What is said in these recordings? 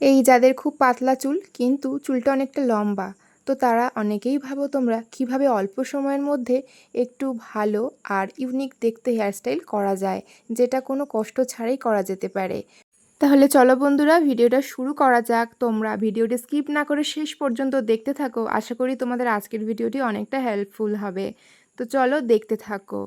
এই যাদের খুব পাতলা চুল, কিন্তু চুলটা অনেকটা লম্বা, তো তারা অনেকেই ভাবো তোমরা কীভাবে অল্প সময়ের মধ্যে একটু ভালো আর ইউনিক দেখতে হেয়ারস্টাইল করা যায়, যেটা কোনো কষ্ট ছাড়াই করা যেতে পারে। তাহলে চলো বন্ধুরা, ভিডিওটা শুরু করা যাক। তোমরা ভিডিওটি স্কিপ না করে শেষ পর্যন্ত দেখতে থাকো। আশা করি তোমাদের আজকের ভিডিওটি অনেকটা হেল্পফুল হবে। তো চলো দেখতে থাকো।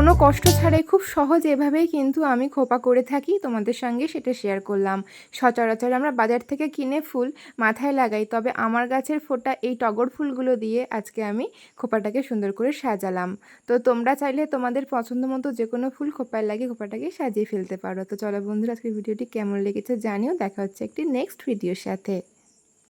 কোনো কষ্ট ছাড়াই খুব সহজ এভাবেই কিন্তু আমি খোপা করে থাকি। তোমাদের সঙ্গে সেটা শেয়ার করলাম। সচরাচর আমরা বাজার থেকে কিনে ফুল মাথায় লাগাই, তবে আমার গাছের ফোটা এই টগর ফুলগুলো দিয়ে আজকে আমি খোপাটাকে সুন্দর করে সাজালাম। তো তোমরা চাইলে তোমাদের পছন্দ মতো যে কোনো ফুল খোপায় লাগিয়ে খোপাটাকে সাজিয়ে ফেলতে পারো। তো চলো বন্ধুরা, আজকের ভিডিওটি কেমন লেগেছে জানিও। দেখা হচ্ছে একটি নেক্সট ভিডিওর সাথে।